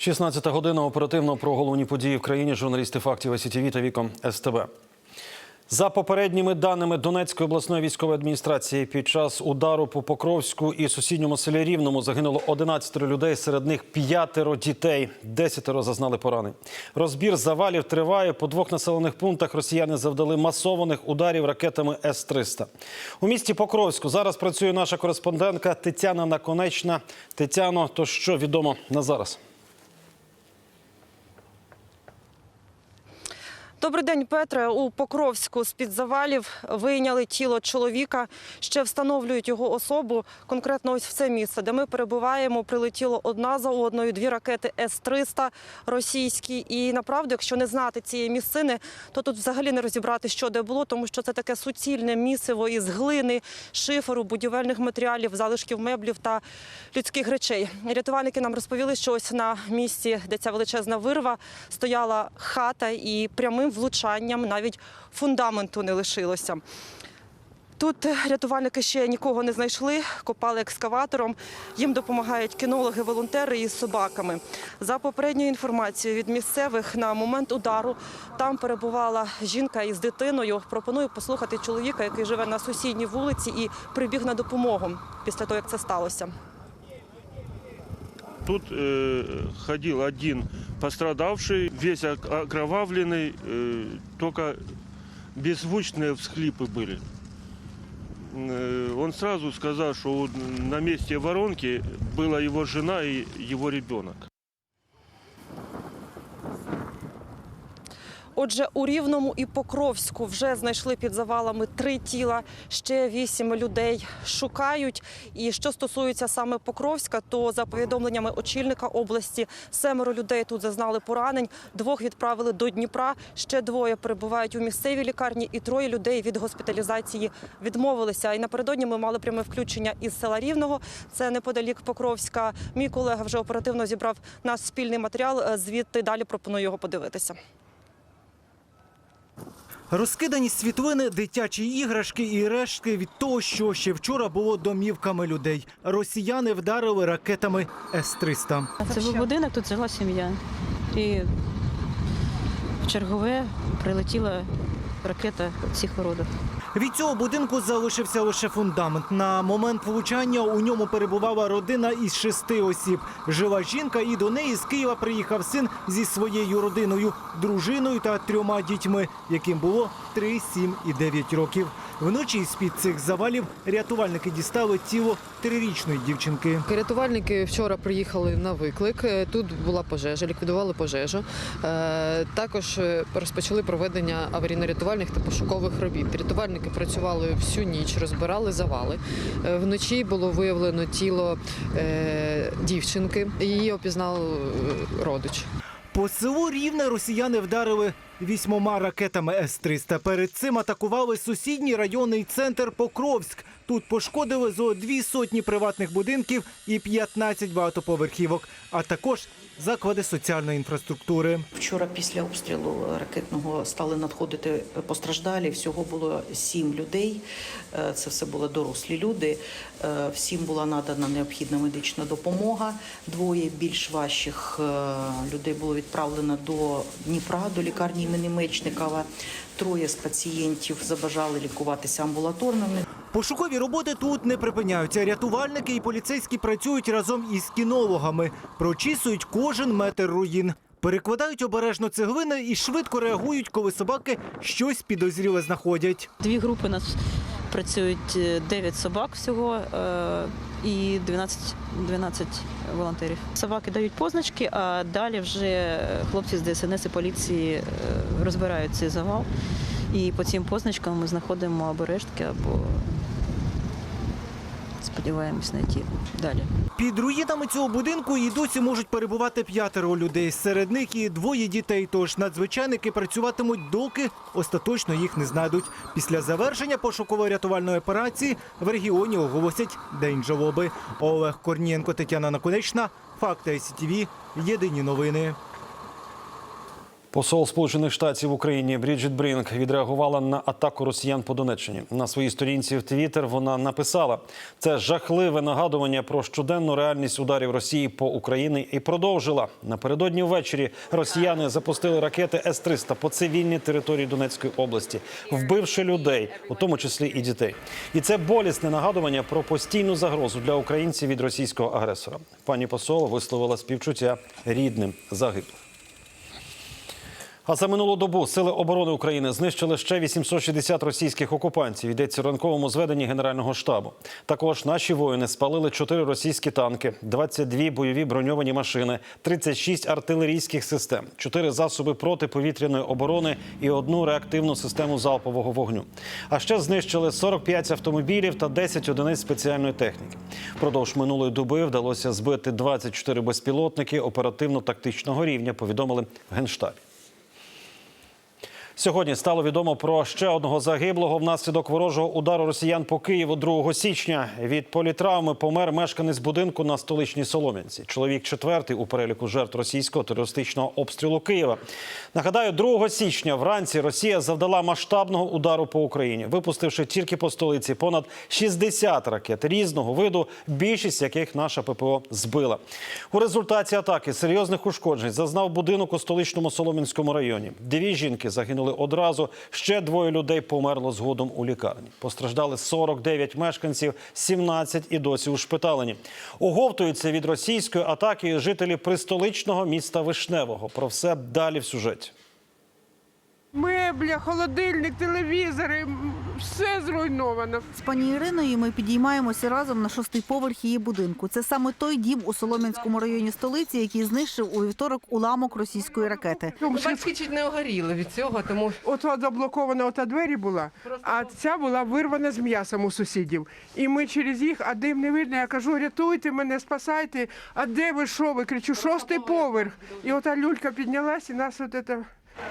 16 година оперативно про головні події в країні. Журналісти фактів СІТВ та віком СТБ. За попередніми даними Донецької обласної військової адміністрації, під час удару по Покровську і сусідньому селі Рівному загинуло 11 людей, серед них п'ятеро дітей, десятеро зазнали поранень. Розбір завалів триває. По двох населених пунктах росіяни завдали масованих ударів ракетами С-300. У місті Покровську зараз працює наша кореспондентка Тетяна Наконечна. Тетяно, то що відомо на зараз? Добрий день, Петре. У Покровську з-під завалів вийняли тіло чоловіка. Ще встановлюють його особу. Конкретно ось в це місце, де ми перебуваємо, прилетіло одна за одною дві ракети С-300 російські. І направду, якщо не знати цієї місцини, то тут взагалі не розібрати, що де було, тому що це таке суцільне місиво із глини, шиферу, будівельних матеріалів, залишків меблів та людських речей. Рятувальники нам розповіли, що ось на місці, де ця величезна вирва, стояла хата і прямим влучанням навіть фундаменту не лишилося. Тут рятувальники ще нікого не знайшли, копали екскаватором. Їм допомагають кінологи, волонтери із собаками. За попередньою інформацією від місцевих на момент удару там перебувала жінка із дитиною. Пропоную послухати чоловіка, який живе на сусідній вулиці і прибіг на допомогу після того, як це сталося. Тут э, ходил один пострадавший, весь ок- окровавленный, э, только беззвучные всхлипы были. Э, он сразу сказал, что на месте воронки была его жена и его ребенок. Отже, у Рівному і Покровську вже знайшли під завалами три тіла, ще вісім людей шукають. І що стосується саме Покровська, то за повідомленнями очільника області семеро людей тут зазнали поранень. Двох відправили до Дніпра. Ще двоє перебувають у місцевій лікарні, і троє людей від госпіталізації відмовилися. І напередодні ми мали пряме включення із села Рівного. Це неподалік Покровська. Мій колега вже оперативно зібрав наш спільний матеріал. Е, Звідти далі пропоную його подивитися. Розкидані світлини, дитячі іграшки і рештки від того, що ще вчора було домівками людей. Росіяни вдарили ракетами С-300. Це був будинок, тут жила сім'я. І в чергове прилетіла ракета цих воротах. Від цього будинку залишився лише фундамент. На момент влучання у ньому перебувала родина із шести осіб. Жила жінка, і до неї з Києва приїхав син зі своєю родиною, дружиною та трьома дітьми, яким було 3, 7 і 9 років. Вночі з-під цих завалів рятувальники дістали тіло трирічної дівчинки. Рятувальники вчора приїхали на виклик. Е, Тут була пожежа, ліквідували пожежу. Е, Також е, розпочали проведення аварійно-рятувальних та пошукових робіт. Рятувальники працювали всю ніч, розбирали завали. Е, Вночі було виявлено тіло е, дівчинки. Її опізнав е, родич. По селу Рівне росіяни вдарили вісьмома ракетами С-300. Перед цим атакували сусідній районний центр Покровськ. Тут пошкодили зо дві сотні приватних будинків і 15 багатоповерхівок, а також заклади соціальної інфраструктури. Вчора після обстрілу ракетного стали надходити постраждалі. Всього було сім людей. Е, Це все були дорослі люди. Е, Всім була надана необхідна медична допомога. Двоє більш важчих е, людей було відправлено до Дніпра, до лікарні імені Мечникова. Троє з пацієнтів забажали лікуватися амбулаторними. Пошукові роботи тут не припиняються. Рятувальники і поліцейські працюють разом із кінологами, прочісують кожен метр руїн. Перекладають обережно цеглини і швидко реагують, коли собаки щось підозріле знаходять. Дві групи нас працюють е, 9 собак всього е, і 12, 12 волонтерів. Собаки дають позначки, а далі вже хлопці з ДСНС і поліції е, розбирають цей завал. І по цим позначкам ми знаходимо або рештки, або сподіваємось знайти далі. Під руїнами цього будинку і досі можуть перебувати п'ятеро людей. Серед них і двоє дітей. Тож надзвичайники працюватимуть, доки остаточно їх не знайдуть. Після завершення пошуково-рятувальної операції в регіоні оголосять день жалоби. Олег Корнієнко, Тетяна Наконечна, Факти СІТВ. Єдині новини. Посол Сполучених Штатів в Україні Бріджит Брінк відреагувала на атаку росіян по Донеччині. На своїй сторінці в Твіттер вона написала: це жахливе нагадування про щоденну реальність ударів Росії по Україні і продовжила напередодні ввечері. Росіяни запустили ракети С-300 по цивільній території Донецької області, вбивши людей, у тому числі і дітей. І це болісне нагадування про постійну загрозу для українців від російського агресора. Пані посол висловила співчуття рідним загиблих. А за минулу добу сили оборони України знищили ще 860 російських окупантів. Йдеться у ранковому зведенні Генерального штабу. Також наші воїни спалили 4 російські танки, 22 бойові броньовані машини, 36 артилерійських систем, 4 засоби протиповітряної оборони і одну реактивну систему залпового вогню. А ще знищили 45 автомобілів та 10 одиниць спеціальної техніки. Впродовж минулої доби вдалося збити 24 безпілотники оперативно-тактичного рівня. Повідомили в генштабі. Сьогодні стало відомо про ще одного загиблого внаслідок ворожого удару росіян по Києву 2 січня. Від політравми помер мешканець будинку на столичній Солом'янці. Чоловік четвертий у переліку жертв російського терористичного обстрілу Києва. Нагадаю, 2 січня вранці Росія завдала масштабного удару по Україні, випустивши тільки по столиці понад 60 ракет різного виду, більшість яких наша ППО збила. У результаті атаки серйозних ушкоджень зазнав будинок у столичному Солом'янському районі. Дві жінки загинули одразу. Ще двоє людей померло згодом у лікарні. Постраждали 49 мешканців, 17 і досі ушпиталені. Оговтуються від російської атаки жителі пристоличного міста Вишневого. Про все далі в сюжеті. Мебля, холодильник, телевізори, все зруйновано. З пані Іриною ми підіймаємося разом на шостий поверх її будинку. Це саме той дім у Солом'янському районі столиці, який знищив у вівторок уламок російської ракети. Батьки чуть не огоріли від цього, тому Ото заблокована ота двері була, а ця була вирвана з м'ясом у сусідів. І ми через їх, а дим не видно. Я кажу, рятуйте мене, спасайте. А де ви що? Ви кричу, шостий поверх. І ота люлька піднялась, і нас от це...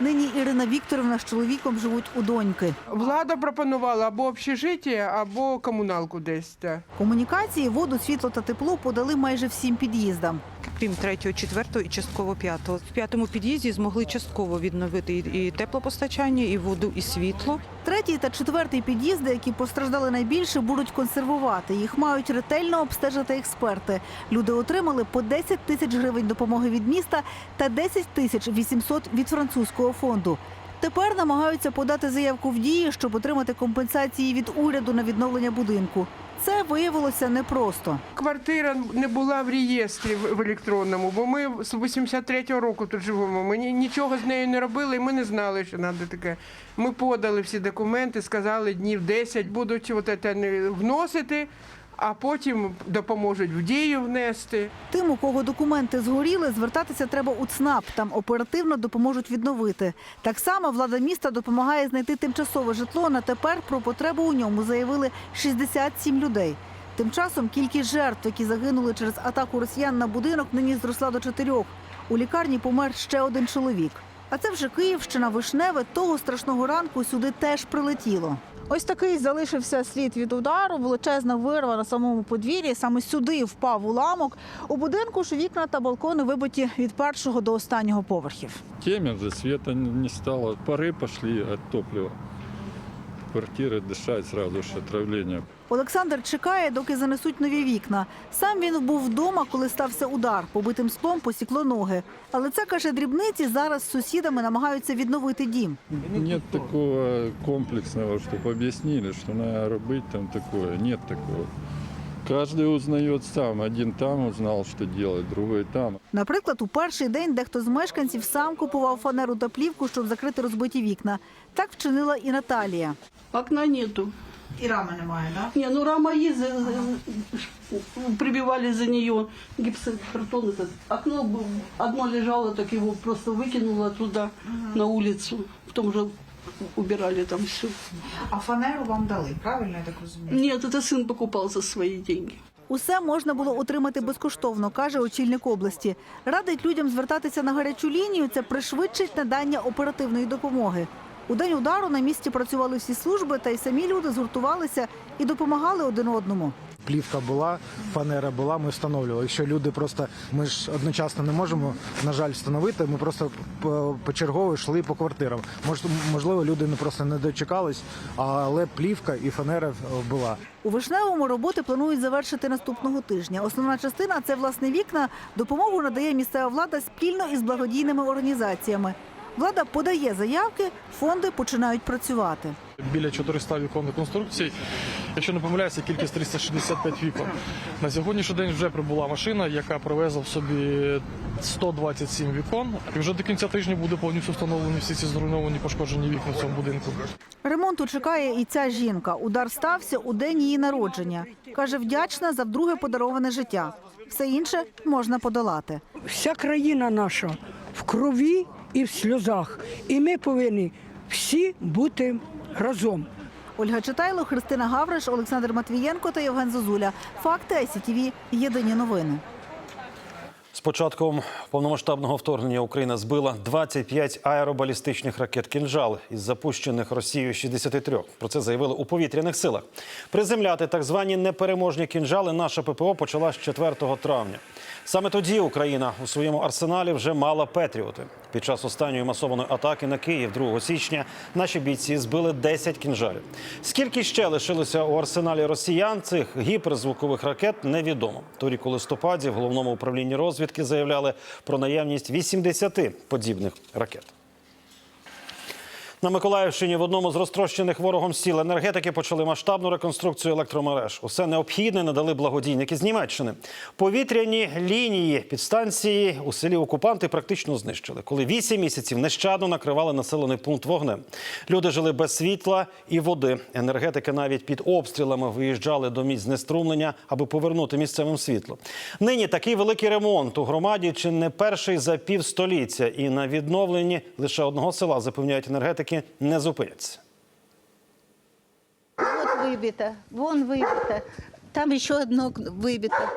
Нині Ірина Вікторовна з чоловіком живуть у доньки. влада пропонувала або общежиття, або комуналку десь. Комунікації, воду, світло та тепло подали майже всім під'їздам. Крім третього, четвертого і частково п'ятого. В п'ятому під'їзді змогли частково відновити і теплопостачання, і воду, і світло. Третій та четвертий під'їзди, які постраждали найбільше, будуть консервувати. Їх мають ретельно обстежити експерти. Люди отримали по 10 тисяч гривень допомоги від міста та 10 тисяч 800 від французького фонду. Тепер намагаються подати заявку в дії, щоб отримати компенсації від уряду на відновлення будинку. Це виявилося непросто. Квартира не була в реєстрі в електронному, бо ми з 83-го року тут живемо. Ми нічого з нею не робили, і ми не знали, що треба таке. Ми подали всі документи, сказали, днів 10 будуть от вносити, а потім допоможуть в дію внести. Тим, у кого документи згоріли, звертатися треба у ЦНАП. Там оперативно допоможуть відновити. Так само влада міста допомагає знайти тимчасове житло. На тепер про потребу у ньому заявили 67 людей. Тим часом кількість жертв, які загинули через атаку росіян на будинок, нині зросла до чотирьох. У лікарні помер ще один чоловік. А це вже Київщина, Вишневе. Того страшного ранку сюди теж прилетіло. Ось такий залишився слід від удару. Величезна вирва на самому подвір'ї. Саме сюди впав уламок. У будинку ж вікна та балкони вибиті від першого до останнього поверхів. Тем'я вже світа не стало. пари пошли від топлива. Квартиры дышать сразу же отравление. Олександр чекає, доки занесуть нові вікна. Сам він був вдома, коли стався удар. Побитим склом посікло ноги. Але це каже дрібниці. Зараз з сусідами намагаються відновити дім. Нет такого комплексного, чтобы объяснили, что надо робить там такое. Нет такого. Каждый узнает сам. Один там узнал, что делать, другой там. Наприклад, у перший день дехто з мешканців сам купував фанеру та плівку, щоб закрити розбиті вікна. Так вчинила і Наталія. окна нету. І рами немає, так? Не, ну рама есть, за- за- прибивали за нее гипсокартон этот. Окно б- одно лежало, так его просто выкинуло туда, на улицу. Потом уже убирали там все. А фанеру вам дали, правильно я так розумію? Нет, это сын покупал за свои деньги. Усе можна було отримати безкоштовно, каже очільник області. Радить людям звертатися на гарячу лінію. Це пришвидшить надання оперативної допомоги. У день удару на місці працювали всі служби, та й самі люди згуртувалися і допомагали один одному. Плівка була, фанера була, ми встановлювали. Якщо люди просто ми ж одночасно не можемо, на жаль, встановити. Ми просто по- почергово йшли по квартирам. Мож, можливо, люди не просто не дочекались, але плівка і фанера е, була. У Вишневому роботи планують завершити наступного тижня. Основна частина це власне вікна. Допомогу надає місцева влада спільно із благодійними організаціями. Влада подає заявки, фонди починають працювати. Біля 400 віконних конструкцій. Якщо не помиляюся, кількість 365 вікон. На сьогоднішній день вже прибула машина, яка привезла в собі 127 вікон. І вже до кінця тижня буде повністю встановлені всі ці зруйновані пошкоджені вікна в цьому будинку. Ремонту чекає і ця жінка. Удар стався у день її народження. Каже, вдячна за вдруге подароване життя. Все інше можна подолати. Вся країна наша в крові і в сльозах. І ми повинні всі бути разом. Ольга Читайло, Христина Гавриш, Олександр Матвієнко та Євген Зозуля. Факти СІТВ. Єдині новини. З початком повномасштабного вторгнення Україна збила 25 аеробалістичних ракет «Кінжал» із запущених Росією 63. Про це заявили у повітряних силах. Приземляти так звані непереможні кінжали наша ППО почала з 4 травня. Саме тоді Україна у своєму арсеналі вже мала Петріоти. Під час останньої масованої атаки на Київ 2 січня наші бійці збили 10 кінжалів. Скільки ще лишилося у арсеналі росіян цих гіперзвукових ракет, невідомо. Торік у листопаді в головному управлінні розвідки заявляли про наявність 80 подібних ракет. На Миколаївщині в одному з розтрощених ворогом сіл енергетики почали масштабну реконструкцію електромереж. Усе необхідне надали благодійники з Німеччини. Повітряні лінії підстанції у селі окупанти практично знищили, коли вісім місяців нещадно накривали населений пункт вогнем. Люди жили без світла і води. Енергетики навіть під обстрілами виїжджали до місць знеструмлення, аби повернути місцевим світло. Нині такий великий ремонт у громаді чи не перший за півстоліття. І на відновленні лише одного села запевняють енергетики не зупиняться. Вот выбито, вон выбито, там еще одно выбито.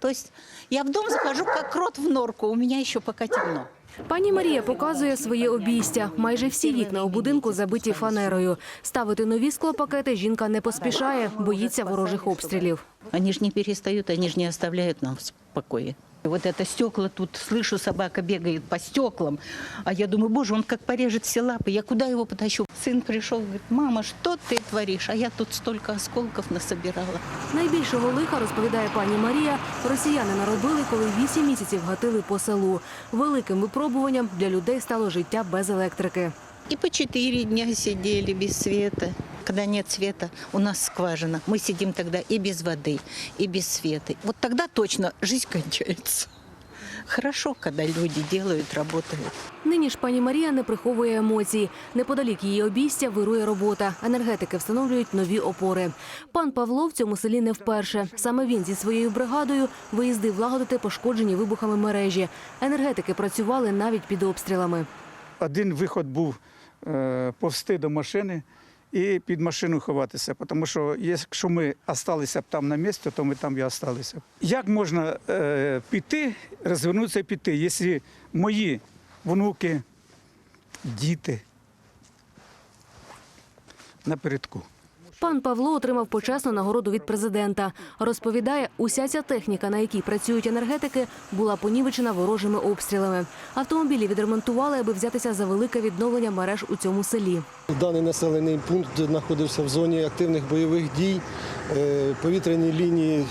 То есть я в дом захожу, как крот в норку, у меня еще пока темно. Пані Марія показує своє обійстя. Майже всі вікна у будинку забиті фанерою. Ставити нові склопакети жінка не поспішає, боїться ворожих обстрілів. Они же не перестают, они же не оставляют нам в покое. Вот это стекла тут, слышу, собака бегает по стеклам. А я думаю, боже, он как порежет все лапы. Я куда его потащу? Сын пришел, говорит, мама, что ты творишь? А я тут столько осколков насобирала. Найбільшого лиха, розповідає пані Марія, росіяни наробили, коли вісім місяців гатили по селу. Великим випробуванням для людей стало життя без електрики. И по четыре дня сидели без света. Когда нет света, у нас скважина. Мы сидим тогда и без воды, и без света. Вот тогда точно жизнь кончается. Хорошо, когда люди делают, работают. Нині ж пані Марія не приховує емоцій. Неподалік її обійстя вирує робота. Енергетики встановлюють нові опори. Пан Павло в цьому селі не вперше. Саме він зі своєю бригадою виїздив лагодити пошкоджені вибухами мережі. Енергетики працювали навіть під обстрілами. Один виход був е, повсти до машини і під машину ховатися. Тому що якщо ми залишилися б там на місці, то ми там і залишилися. б. Як можна е, піти, розвернутися і піти, якщо мої внуки, діти напередку? Пан Павло отримав почесну нагороду від президента. Розповідає, уся ця техніка, на якій працюють енергетики, була понівечена ворожими обстрілами. Автомобілі відремонтували, аби взятися за велике відновлення мереж у цьому селі. Даний населений пункт знаходився в зоні активних бойових дій. Е, Повітряні лінії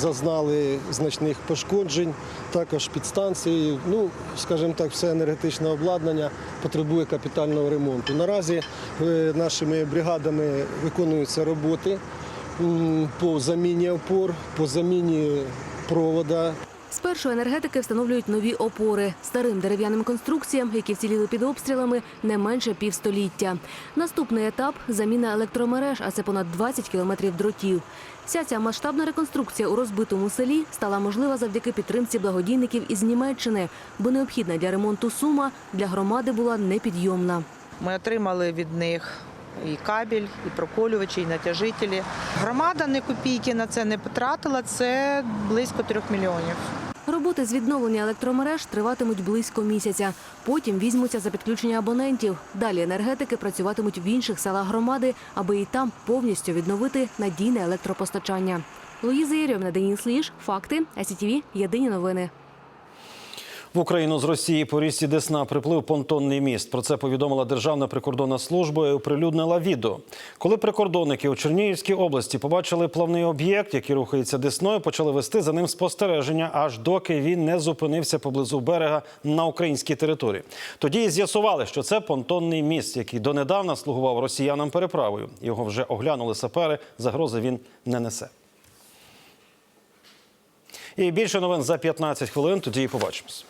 зазнали значних пошкоджень, також підстанції. Ну, скажімо так, все енергетичне обладнання потребує капітального ремонту. Наразі е, нашими бригадами виконуються роботи по заміні опор, по заміні провода. Спершу енергетики встановлюють нові опори старим дерев'яним конструкціям, які вціліли під обстрілами не менше півстоліття. Наступний етап заміна електромереж, а це понад 20 кілометрів дротів. Вся ця масштабна реконструкція у розбитому селі стала можлива завдяки підтримці благодійників із Німеччини, бо необхідна для ремонту сума для громади була непідйомна. Ми отримали від них і кабель, і проколювачі, і натяжителі. Громада не копійки на це не потратила. Це близько трьох мільйонів. Роботи з відновлення електромереж триватимуть близько місяця. Потім візьмуться за підключення абонентів. Далі енергетики працюватимуть в інших селах громади, аби і там повністю відновити надійне електропостачання. Луїза Єрьомна, Денис Ліш, Факти, СІТВ, Єдині новини. В Україну з Росії по річці Десна приплив понтонний міст. Про це повідомила Державна прикордонна служба і оприлюднила відео. Коли прикордонники у Чернігівській області побачили плавний об'єкт, який рухається Десною, почали вести за ним спостереження, аж доки він не зупинився поблизу берега на українській території. Тоді і з'ясували, що це понтонний міст, який донедавна слугував росіянам переправою. Його вже оглянули сапери. Загрози він не несе. І більше новин за 15 хвилин. Тоді і побачимось.